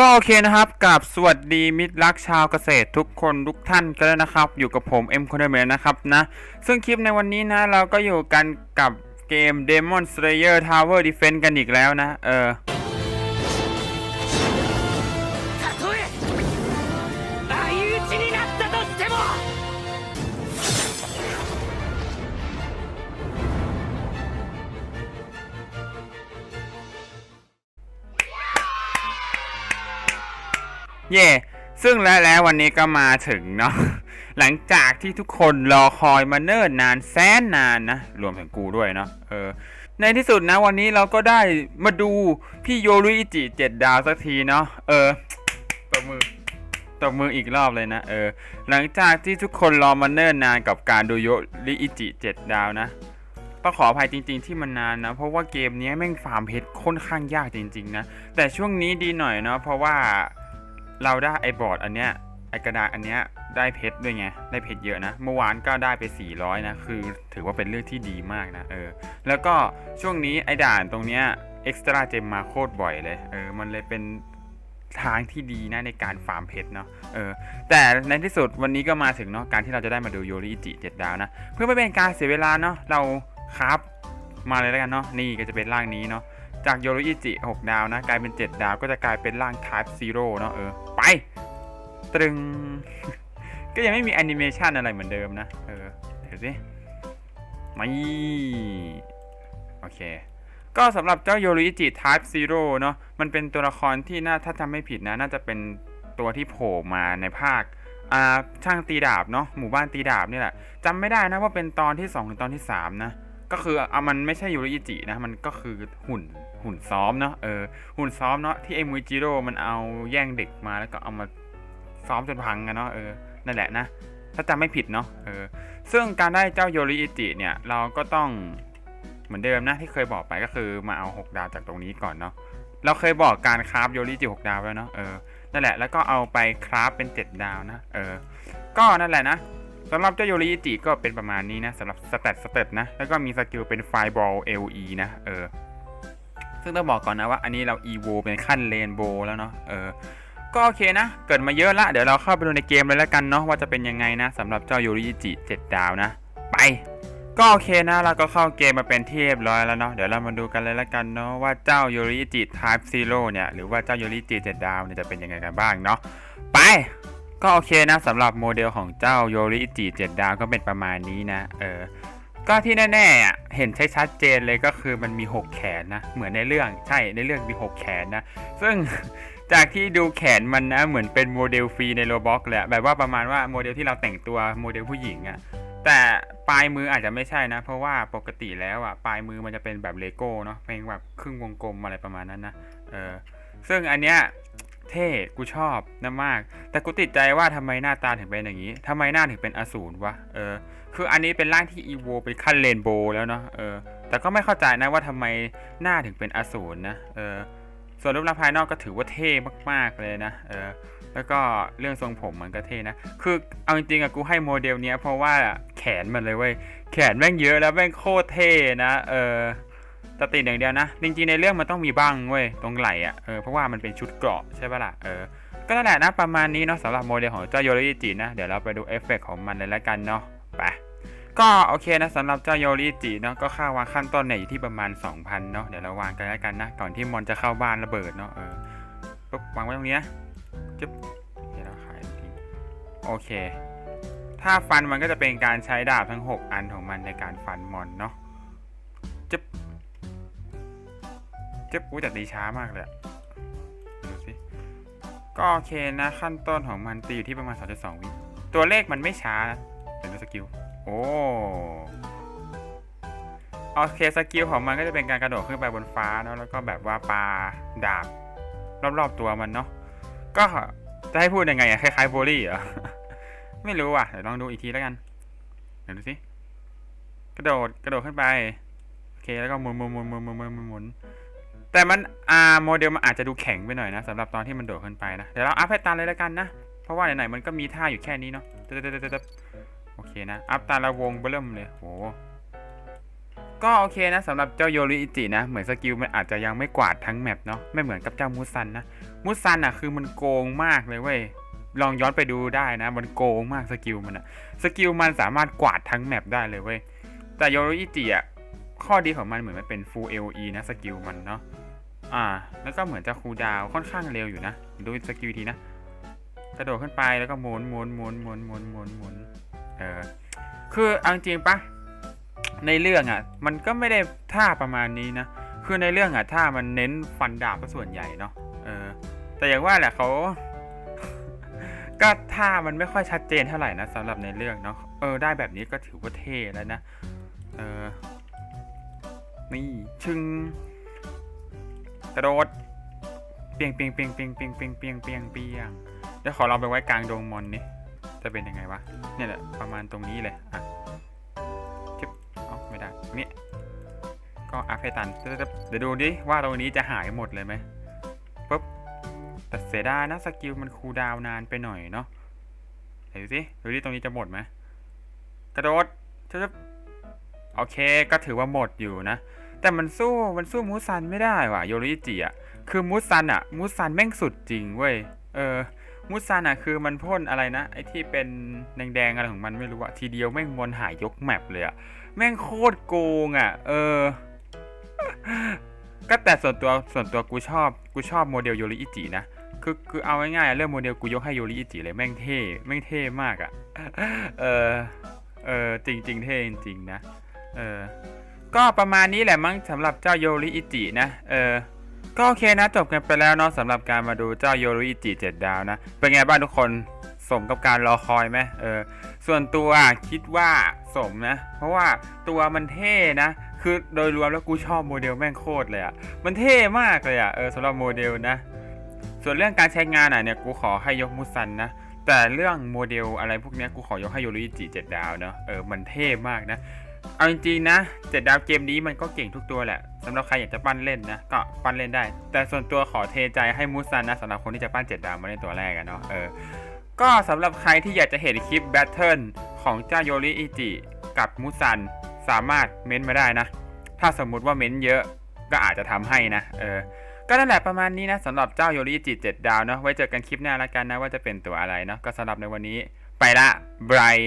ก็โอเคนะครับกับสวัสดีมิตรรักชาวเกษตรทุกคนทุกท่านกันแล้วนะครับ อยู่กับผมเอ็มคอนเดเมนะครับนะซึ่งคลิปในวันนี้นะเราก็อยู่กันกับเกม Demon Slayer Tower Defense กันอีกแล้วนะ เออ เย่ซึ่งและแล้ววันนี้ก็มาถึงเนาะหลังจากที่ทุกคนรอคอยมาเนิ่นนานแสนนานนะ รวมถึงกูด้วยเนาะเออในที่สุดนะวันนี้เราก็ได้มาดูพี่โยรุอิจิเจ็ดดาวสักทีเนาะเออตบมือตบมืออีกรอบเลยนะเออหลังจากที่ทุกคนรอมาเนิ่นนานกับการดูโยริอิจิเจ็ดดาวนะต้องขออภัยจริง ๆ ที่มันนานนะ เพราะว่าเกมนี้แม่งฟาร์มเพชรค่อนข้างยากจริง ๆ นะ แต่ช่วงนี้ดีหน่อยเนาะเพราะว่า เราได้ไอบอร์ดอันเนี้ยไอกระดาษอันเนี้ยได้เพชรด้วยไงได้เพชรเยอะนะ เมื่อวานก็ได้ไป 400 นะ คือถือว่าเป็นเรื่องที่ดีมากนะเออแล้วก็ช่วงนี้ไอด่านตรงเนี้ยเอ็กซ์ตร้าเจมมาโคตรบ่อยเลยเออมันเลยเป็นทางที่ดีนะในการฟาร์มเพชรเนาะเออแต่ในที่สุดวันนี้ก็มาถึงเนาะการที่เราจะได้มาดูโยริอิจิเจ็ดดาวนะ เพื่อไม่เป็นการเสียเวลาเนาะเราครับมาเลยแล้วกันเนาะนี่ก็จะเป็นร่างนี้เนาะจากโยริอิจิ6ดาวนะ กลายเป็น 7 ดาวก็จะกลายเป็นร่าง Type Zero เนาะเออ ไปตรึง ก็ยังไม่มีแอนิเมชันอะไรเหมือนเดิมนะ เออ เดี๋ยวสิไม่โอเค ก็สำหรับเจ้าโยริอิจิ Type Zero เนาะมันเป็นตัวละครที่น่าถ้าจำไม่ผิดนะ น่าจะเป็นตัวที่โผล่มาในภาคอ่าช่างตีดาบเนาะหมู่บ้านตีดาบนี่แหละจำไม่ได้นะว่าเป็นตอนที่2ถึงตอนที่ 3 นะ ก็คือเอามันไม่ใช่โยริอิจินะ มันก็คือหุ่น หุ่นซ้อมเนาะเออหุ่นซ้อมเนาะที่ไอ้มูจิโร่มันเอาแย่งเด็กมาแล้วก็เอามาซ้อมจนพังกันเนาะเออนั่นแหละนะถ้าจำไม่ผิดเนาะเออซึ่งการได้เจ้าโยริอิจิเนี่ยเราก็ต้องเหมือนเดิมนะที่เคยบอกไปก็คือมาเอา 6 ดาวจากตรงนี้ก่อนเนาะเราเคยบอกการคราฟโยริอิจิ6ดาวแล้วเนาะเออนั่นแหละแล้วก็เอาไปคราฟเป็น 7 ดาวนะเออก็นั่นแหละนะสำหรับเจ้าโยริอิจิก็เป็นประมาณนี้นะสำหรับสเตตสเตตนะแล้วก็มีสกิลเป็นไฟบอล LE นะเออ ซึ่งต้องบอกก่อนนะว่าอันนี้เรา EVO เป็นขั้นเรนโบว์แล้วเนาะเออก็โอเคนะ เกิดมาเยอะละ เดี๋ยวเราเข้าไปดูในเกมเลยแล้วกันเนาะว่าจะเป็นยังไงนะสำหรับเจ้าโยริอิจิ7ดาวนะ ไป ก็โอเคนะเราก็เข้าเกมมาเป็นเรียบร้อยแล้วเนาะเดี๋ยวเรามาดูกันเลยแล้วกันเนาะว่าเจ้าโยริจิ Type Zero เนี่ยหรือว่าเจ้าโยริอิจิ7ดาวเนี่ยจะเป็นยังไงกันบ้างเนาะไปก็โอเคนะสำหรับโมเดลของเจ้าโยริอิจิ7ดาวก็เป็นประมาณนี้นะเออ ก็ที่แน่ๆอะเห็นใช้ชัดเจนเลยก็คือมันมี 6 แขนนะ เหมือนในเรื่องใช่ในเรื่องมี 6 แขนนะ ซึ่งจากที่ดูแขนมันนะเหมือนเป็นโมเดลฟรีในโรบ็อกเลยอะแบบว่าประมาณว่าโมเดลที่เราแต่งตัวโมเดลผู้หญิงอะแต่ปลายมืออาจจะไม่ใช่นะ เพราะว่าปกติแล้วอะปลายมือมันจะเป็นแบบเลโก้เนาะเป็นแบบครึ่งวงกลมอะไรประมาณนั้นนะเออซึ่งอันเนี้ย เท่กูชอบนะมาก แต่กูติดใจว่าทำไมหน้าตาถึงเป็นอย่างนี้ทำไมหน้าถึงเป็นอสูรวะเออ คืออันนี้เป็นร่างที่อีโวเป็นขั้นเรนโบว์แล้วเนาะเออ แต่ก็ไม่เข้าใจนะว่าทำไมหน้าถึงเป็นอสูรนะเออ ส่วนรูปลักษณ์ภายนอกก็ถือว่าเท่มาก ๆเลยนะเออแล้วก็เรื่องทรงผมมันก็เท่นะ คือเอาจริงๆอะกูให้โมเดลเนี้ยเพราะว่าแขนมันเลยเว้ย แขนแม่งเยอะแล้วแม่งโคตรเท่นะ เออ แต่ติดอย่างเดียวนะ จริงๆในเรื่องมันต้องมีบ้างเว้ยตรงไหล่อะเออเพราะว่ามันเป็นชุดเกราะใช่ปะล่ะเออก็นั่นแหละนะประมาณนี้เนาะสำหรับโมเดลของเจ้าโยริจินะ เดี๋ยวเราไปดูเอฟเฟกต์ของมันเลยล้วกันเนาะไปก็โอเคนะสำหรับเจ้าโยริจิเนาะก็ค่าวางขั้นต้นเนี่ยอยู่ที่ประมาณ 2,000เนาะเดี๋ยวเราวางกันแล้วกันนะ ก่อนที่มอนจะเข้าบ้านระเบิดเนาะเออปุ๊บวางไว้ตรงนี้นะจึ๊บเดี๋ยวเราขายทิ้งโอเค ถ้าฟันมันก็จะเป็นการใช้ดาบทั้ง 6 อันของมันในการฟันมอนเนาะ เจ็บปุ้ยแต่ตีช้ามากเลยดูสิก็โอเคนะขั้นต้นของมันตีอยู่ที่ประมาณ 3.2 วิตัวเลขมันไม่ช้านะเป็นสกิล โอ้โอเคสกิลของมันก็จะเป็นการกระโดดขึ้นไปบนฟ้าเนาะแล้วก็แบบว่าปาดาบรอบๆตัวมันเนาะก็จะให้พูดยังไงอะคล้ายๆโบลี่เหรอไม่รู้อะเดี๋ยวลองดูอีกทีแล้วกันเดี๋ยวดูสิกระโดดกระโดดขึ้นไปโอเคแล้วก็หมุนหมุนหมุนหมุนหมุนหมุน แต่มันอ่าโมเดลมันอาจจะดูแข็งไปหน่อยนะสำหรับตอนที่มันโดดขึ้นไปนะเดี๋ยวเราอัพให้ตามเลยแล้วกันนะ เพราะว่าไหนๆมันก็มีท่าอยู่แค่นี้เนาะตึ๊ดโอเคนะ อัพตาละวงเบิ่มเลยโหก็โอเคนะสำหรับเจ้าโยริอิจินะ เหมือนสกิลมันอาจจะยังไม่กวาดทั้งแมปเนาะไม่เหมือนกับเจ้ามูซันนะมูซันอะคือมันโกงมากเลยเว้ยลองย้อนไปดูได้นะ มันโกงมากสกิลมันอะสกิลมันสามารถกวาดทั้งแมปได้เลยเว้ยแต่โยริอิจิอะข้อดีของมันเหมือนมันเป็น full LE นะสกิลมันเนาะ อ่า แล้วก็เหมือนจะคูดาวค่อนข้างเร็วอยู่นะ ดูสกิลทีนะ กระโดดขึ้นไปแล้วก็หมุนหมุนหมุนหมุนหมุนหมุนหมุนเออ คือเอาจริงปะในเรื่องอะ มันก็ไม่ได้ท่าประมาณนี้นะ คือในเรื่องอะท่ามันเน้นฟันดาบก็ส่วนใหญ่เนาะ เออ แต่อย่างว่าแหละเขา ก็ท่ามันไม่ค่อยชัดเจนเท่าไหร่นะสำหรับในเรื่องเนาะ เออ ได้แบบนี้ก็ถือว่าเท่แล้วนะ เออ นี่ชึง กระโดด เปียงเปียงเปียงเปียงเปียงเปียงเปียงเปียงเปียงเดี๋ยวขอลองไปไว้กลางดงมอนนี่จะเป็นยังไงวะ เนี่ยแหละประมาณตรงนี้เลยอะเอาไม่ได้นี่ก็อัพให้ตัน เดี๋ยวดูดิว่าตรงนี้จะหายหมดเลยไหมปุ๊บแต่เสียดายนะสกิลมันคูลดาวนานไปหน่อยเนาะเดี๋ยวดูสิดูดิตรงนี้จะหมดไหมกระโดดชึบโอเคก็ถือว่าหมดอยู่นะ แต่มันสู้มันสู้มูซันไม่ได้ว่ะโยริจิอะคือมูซันอะมูซันแม่งสุดจริงเว้ยเออมูซันอะคือมันพ่นอะไรนะไอที่เป็นแดงๆอะไรของมันไม่รู้อะทีเดียวแม่งมนหายยกแมปเลยอะแม่งโคตรโกงอะ เออ ก็แต่ส่วนตัวส่วนตัวกูชอบกูชอบโมเดลโยริอิจินะคือคือเอาง่ายๆเรื่องโมเดลกูยกให้โยริอิจิเลยแม่งเท่แม่งเท่มากอะ เออเออจริงจริงๆเท่จริงๆนะ เออ ก็ประมาณนี้แหละมั้งสำหรับเจ้าโยริอิจินะ เออ ก็โอเคนะจบกันไปแล้วเนาะสำหรับการมาดูเจ้าโยริอิจิเจ็ดดาวนะ เป็นไงบ้างทุกคนสมกับการรอคอยไหมเออ ส่วนตัวคิดว่าสมนะ เพราะว่าตัวมันเท่นะ คือโดยรวมแล้วกูชอบโมเดลแม่งโคตรเลยอะ่ะ มันเท่มากเลยอะ่ะ เออสำหรับโมเดลนะ ส่วนเรื่องการใช้งานอะเนี่ยกูขอให้ยกมุสันนะแต่เรื่องโมเดลอะไรพวกนี้กูขอยกให้โยริจิเจ็ดดาวเนาะเออมันเท่มากนะ เอาจริงๆนะเจ็ดดาวเกมนี้มันก็เก่งทุกตัวแหละสำหรับใครอยากจะปั้นเล่นนะก็ปั้นเล่นได้ แต่ส่วนตัวขอเทใจให้มุสันนะสำหรับคนที่จะปั้นเจ็ดดาวมาเล่นตัวแรกอะเนาะเออก็สำหรับใครที่อยากจะเห็นคลิปแบทเทิลของเจ้าโยริอิจิกับมุซันสามารถเม้นต์มาได้นะ ถ้าสมมุติว่าเม้นต์เยอะก็อาจจะทำให้นะเออก็นั่นแหละประมาณนี้นะสำหรับเจ้าโยริอิจิ7ดาวเนาะไว้เจอกันคลิปหน้าละกันนะว่าจะเป็นตัวอะไรเนาะก็สำหรับในวันนี้ไปละไบาย